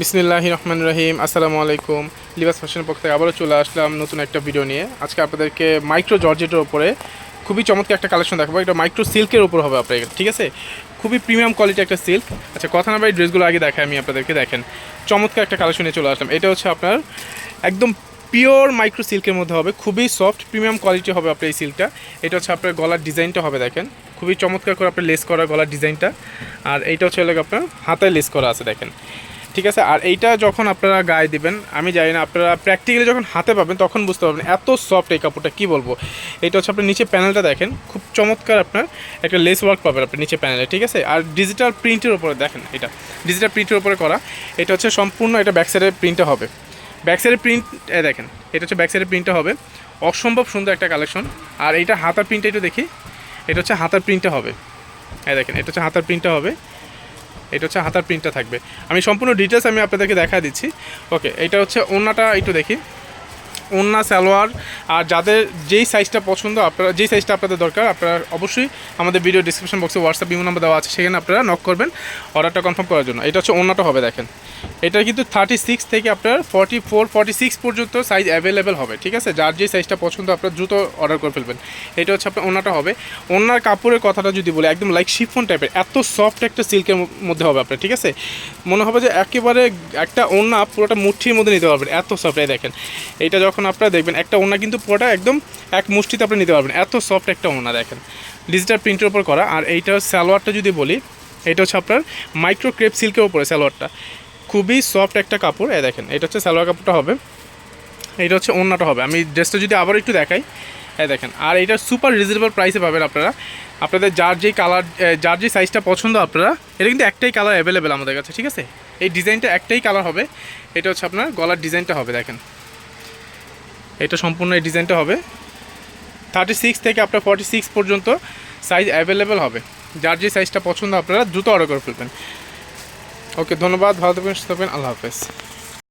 বিসমিল্লাহ রহমান রহিম, আসসালামু আলাইকুম। লিবাস ফ্যাশনের পক্ষ থেকে আবারও চলে আসলাম নতুন একটা ভিডিও নিয়ে। আজকে আপনাদেরকে মাইক্রো জর্জেটের ওপরে খুবই চমৎকার একটা কালেকশন দেখাবো। এটা মাইক্রো সিল্কের উপর হবে আপনার ঠিক আছে? খুবই প্রিমিয়াম কোয়ালিটি একটা সিল্ক আচ্ছা কথা না ভাই ড্রেসগুলো আগে দেখাই, আমি আপনাদেরকে দেখেন। চমৎকার একটা কালেকশন চলে আসলাম। এটা হচ্ছে আপনার একদম পিওর মাইক্রো সিল্কের মধ্যে হবে, খুবই সফট প্রিমিয়াম কোয়ালিটি হবে আপনার এই সিল্কটা এটা হচ্ছে আপনার গলার ডিজাইনটা হবে, দেখেন। খুবই চমৎকার করে আপনার লেস করা গলার ডিজাইনটা। আর এইটা হচ্ছে আপনার হাতায় লেস করা আছে, দেখেন। ঠিক আছে? আর এইটা যখন আপনারা গায়ে দিবেন, আমি জানি না, আপনারা প্র্যাকটিক্যালি যখন হাতে পাবেন, তখন বুঝতে পারবেন এত সফট এই কাপড়টা, কী বলব? এটা হচ্ছে আপনার নিচে প্যানেলটা দেখেন, খুব চমৎকার আপনার একটা লেস ওয়ার্ক পাবেন আপনি নিচে প্যানেলে ঠিক আছে? আর ডিজিটাল প্রিন্টের উপরে দেখেন এটা ডিজিটাল প্রিন্টের উপরে করা, এটা হচ্ছে সম্পূর্ণ এটা ব্যাক সাইডের প্রিন্টটা হবে। ব্যাক সাইডের প্রিন্ট দেখেন, এটা হচ্ছে ব্যাক সাইডের প্রিন্টটা হবে। অসম্ভব সুন্দর একটা কালেকশন আর এইটা হাতার প্রিন্টটা একটু দেখি, এটা হচ্ছে হাতার প্রিন্টটা হবে। হ্যাঁ দেখেন, এটা হচ্ছে হাতার প্রিন্টটা হবে। এটা হচ্ছে হাতার প্রিন্টটা থাকবে। আমি সম্পূর্ণ ডিটেলস আমি আপনাদেরকে দেখা দিচ্ছি। ওকে এটা হচ্ছে ওনাটা একটু দেখি। ওন্না সালোয়ার আর যাদের যেই সাইজটা পছন্দ, আপনারা, যেই সাইজটা আপনাদের দরকার, আপনারা অবশ্যই আমাদের ভিডিও ডিসক্রিপশন বক্সে হোয়াটসঅ্যাপ বিমো নাম্বার দেওয়া আছে, সেখানে আপনারা নক করবেন অর্ডারটা কনফার্ম করার জন্য। এটা হচ্ছে ওন্নাটা হবে, দেখেন। এটা কিন্তু থার্টি সিক্স থেকে আপনার ফর্টি ফোর ফর্টি সিক্স পর্যন্ত সাইজ অ্যাভেলেবেল হবে, ঠিক আছে? যার যে সাইজটা পছন্দ, আপনার দ্রুত অর্ডার করে ফেলবেন। এটা হচ্ছে আপনার ওনাটা হবে। ওনার কাপড়ের কথাটা যদি বলি, একদম লাইক শিফন টাইপের এত সফট একটা সিল্কের মধ্যে হবে আপনার, ঠিক আছে? মনে হবে যে একেবারে একটা ওনা পুরোটা মুঠির মধ্যে নিতে পারবেন, এত সফট এই দেখেন। এটা যখন আপনারা দেখবেন, একটা ওনা কিন্তু পুরোটা একদম এক মুষ্টিতে আপনি নিতে পারবেন। এত সফট একটা ওনা দেখেন। ডিজিটাল প্রিন্টের উপর করা। আর এইটার সালোয়ারটা যদি বলি, এটা হচ্ছে আপনার মাইক্রো ক্রেপ সিল্কের উপরে সালোয়ারটা। খুবই সফট একটা কাপড়। এ দেখেন, এটা হচ্ছে সালোয়ার কাপড়টা হবে। এটা হচ্ছে ওন্নাটা হবে। আমি ড্রেসটা যদি আবার একটু দেখাই হ্যাঁ দেখেন। আর এটা সুপার রিজনেবল প্রাইসে পাবেন আপনারা। আপনাদের যার যেই কালার যার যে সাইজটা পছন্দ আপনারা, এটা কিন্তু একটাই কালার অ্যাভেলেবেল আমাদের কাছে, ঠিক আছে? এই ডিজাইনটা একটাই কালার হবে। এটা হচ্ছে আপনার গলার ডিজাইনটা হবে, দেখেন। এটা সম্পূর্ণ এই ডিজাইনটা হবে। থার্টি সিক্স থেকে আপনার ফর্টি সিক্স পর্যন্ত সাইজ অ্যাভেলেবেল হবে। যার যে সাইজটা পছন্দ আপনারা দ্রুত অর্ডার করে ফেলবেন। ওকে ধন্যবাদ, ভালো থাকবেন, সুস্থ থাকবেন, আল্লাহ হাফেজ।